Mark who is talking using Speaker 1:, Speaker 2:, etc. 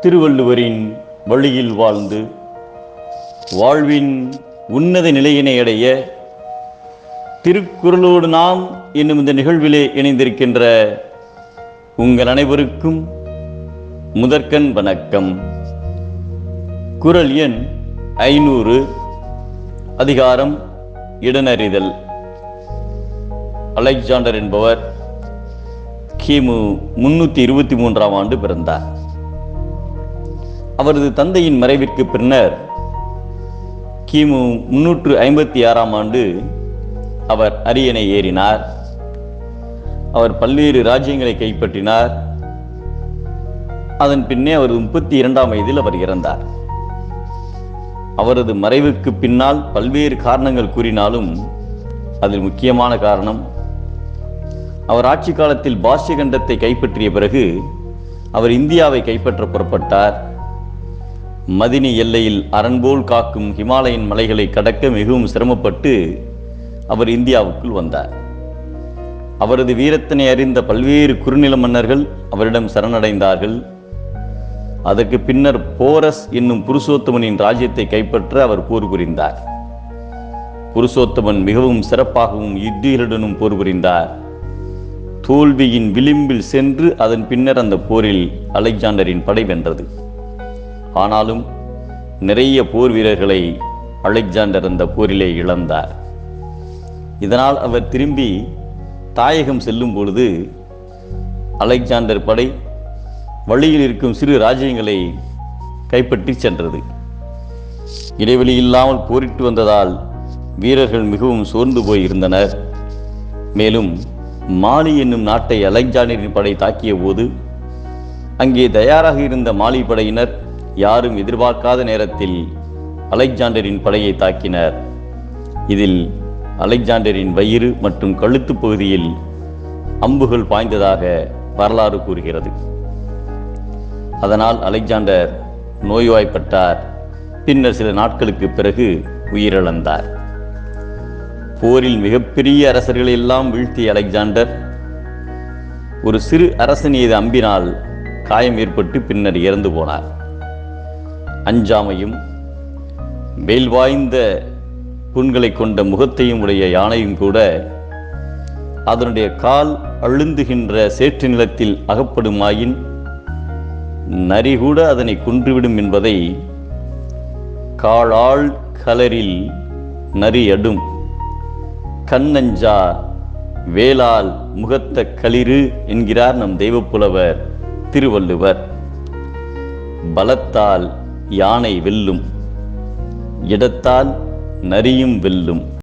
Speaker 1: திருவள்ளுவரின் வழியில் வாழ்ந்து வாழ்வின் உன்னத நிலையினை அடைய திருக்குறளோடு நாம் என்னும் இந்த நிகழ்விலே இணைந்திருக்கின்ற உங்கள் அனைவருக்கும் முதற்கண் வணக்கம். குறள் எண் ஐநூறு அதிகாரம் இடனறிதல். அலெக்சாண்டர் என்பவர் கிமு முன்னூற்றி இருபத்தி மூன்றாம் ஆண்டு பிறந்தார். அவரது தந்தையின் மறைவிற்கு பின்னர் கிமு முன்னூற்று ஐம்பத்தி ஆறாம் ஆண்டு அவர் அரியணை ஏறினார். அவர் பல்வேறு ராஜ்யங்களை கைப்பற்றினார். அதன் பின்னே அவர் முப்பத்தி இரண்டாம் வயதில் அவர் இறந்தார். அவரது மறைவுக்கு பின்னால் பல்வேறு காரணங்கள் கூறினாலும் அதில் முக்கியமான காரணம் அவர் ஆட்சி காலத்தில் பாஷ்ய கண்டத்தை கைப்பற்றிய பிறகு அவர் இந்தியாவை கைப்பற்ற புறப்பட்டார். மதினி எல்லையில் அரண்போல் காக்கும் ஹிமாலயன் மலைகளை கடக்க மிகவும் சிரமப்பட்டு அவர் இந்தியாவுக்குள் வந்தார். அவரது வீரத்தினை அறிந்த பல்வேறு குறுநில மன்னர்கள் அவரிடம் சரணடைந்தார்கள். அதற்கு பின்னர் போரஸ் என்னும் புருஷோத்தமனின் ராஜ்யத்தை கைப்பற்ற அவர் போர் புரிந்தார். புருஷோத்தமன் மிகவும் சிறப்பாகவும் யுத்திகளுடனும் போர் புரிந்தார். தோல்வியின் விளிம்பில் சென்று அதன் பின்னர் அந்த போரில் அலெக்சாண்டரின் படை வென்றது. ஆனாலும் நிறைய போர் வீரர்களை அலெக்சாண்டர் அந்த போரிலே இழந்தார். இதனால் அவர் திரும்பி தாயகம் செல்லும் பொழுது அலெக்சாண்டர் படை வழியில் இருக்கும் சிறு ராஜ்யங்களை கைப்பற்றி சென்றது. இடைவெளி இல்லாமல் போரிட்டு வந்ததால் வீரர்கள் மிகவும் சோர்ந்து போயிருந்தனர். மேலும் மாலி என்னும் நாட்டை அலெக்சாண்டரின் படை தாக்கிய போது அங்கே தயாராக இருந்த மாலி படையினர் யாரும் எதிர்பார்க்காத நேரத்தில் அலெக்சாண்டரின் படையை தாக்கினர். இதில் அலெக்சாண்டரின் வயிறு மற்றும் கழுத்து பகுதியில் அம்புகள் பாய்ந்ததாக வரலாறு கூறுகிறது. அதனால் அலெக்சாண்டர் நோய்வாய்ப்பட்டார். பின்னர் சில நாட்களுக்கு பிறகு உயிரிழந்தார். போரில் மிகப்பெரிய அரசர்களை எல்லாம் வீழ்த்திய அலெக்சாண்டர் ஒரு சிறு அரசன் மீது அம்பினால் காயம் ஏற்பட்டு பின்னர் இறந்து போனார். அஞ்சாமையும் வேல் வாய்ந்த புண்களை கொண்ட முகத்தையும் உடைய யானையும் கூட அதனுடைய கால் அழுந்துகின்ற சேற்று நிலத்தில் அகப்படுமாயின் நரி கூட அதனை கொன்றுவிடும் என்பதை காளாள் கலரில் நரி அடும். கண்ணஞ்சா வேளால் முகத்த களிறு என்கிறார் நம் தெய்வப்புலவர் திருவள்ளுவர். பலத்தால் யானை வெல்லும். இடத்தால் நரியும் வெல்லும்.